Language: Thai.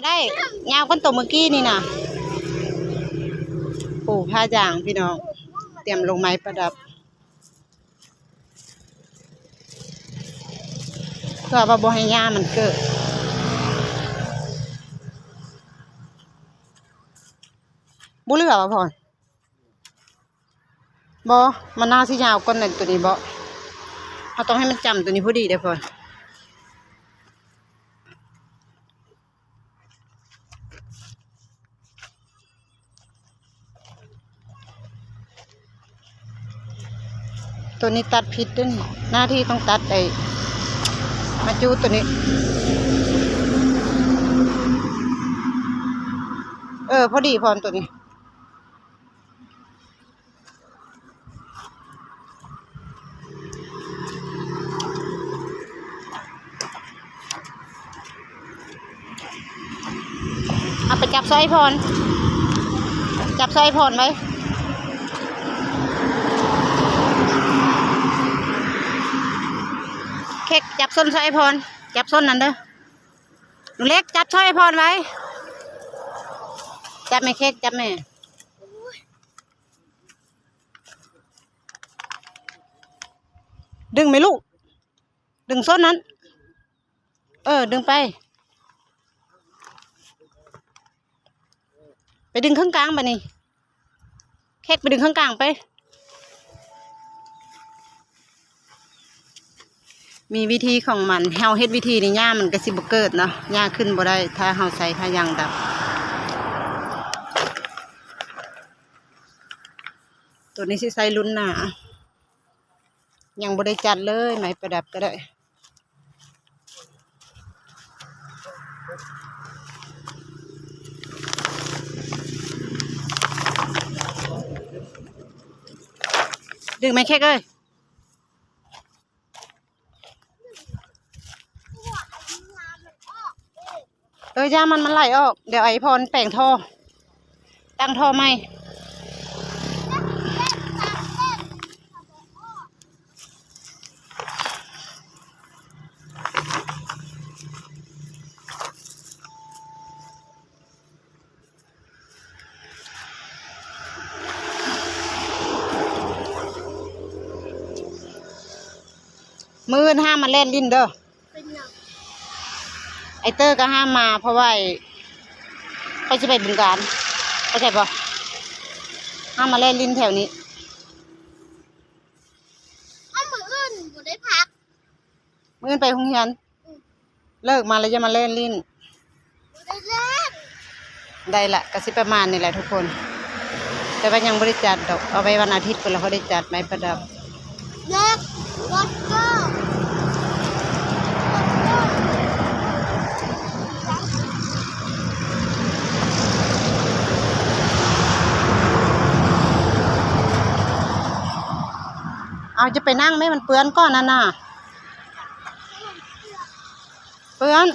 ก็ได้ยาวกันตัวเมื่อกี้นี่นะปูผ้าจางพี่น้อง เตรียมลงไม้ประดับเพื่อว่าบ่ให้ย่ามันเกิดบุเหลือป่ะพอนบอมันน่าสิยาวก้นนั่นตัวนี้บอเราต้องให้มันจำตัวนี้พอดีเด้อพอน ตัวนี้ตัดผิดด้วยหน้าที่ต้องตัดไอ้มาจูตัวนี้ เออ พอดีพรตัวนี้ เอาไปจับสร้อยพร จับสร้อยพรไว้เค้กจั บส้นสร้อยพรจับส้นนั่นเด้อหนูเล็กจับสร้อยพรไว้ จับแม่เค้กจับแม่ดึงไหมลูก ดึงส้นนั้น เออ ดึงไป ไปดึงข้างกลางไปนี่ เค้กไปดึงข้างกลางไป มีวิธีของมันเฮาเฮ็ดวิธีนี่ย่ามันก็สิบ่เกิดเนาะย่าขึ้นบ่ได้ ถ้าเฮาใส่ผ้ายางดับ ตัวนี้สิใส่รุ่นหนายังบ่ได้จัดเลยไหมประดับก็ได้ดึงไหมแค่เอ้ย ออย่ามันมันไหลออก เดี๋ยวไอพรแปลงท่อ ตั้งท่อไหมมือห้ามมาเล่นลินเด้อเป็นหนักไอ เตอร์ก็ห้ามมาเพราะว่าไอ้เขาจะไปบึงการเข้าใจปะห้ามมาเล่นลิ้นแถวนี้อ้าวมืออื่นบ่ได้พักมื่อไปห้องเรียนเลิกมาแล้วจะมาเล่นลิ้นบ่ได้เล่นได้ละก็สิประมาณนี่แหละทุกคน แต่ว่ายังบริจัดดอกเอาไว้วันอาทิตย์คนละเขาได้จัดไม้ประดับเล็กรถก็ เอาจะไปนั่งไหมมันเปื้อนก้อนนั่นน่ะ เปื้อน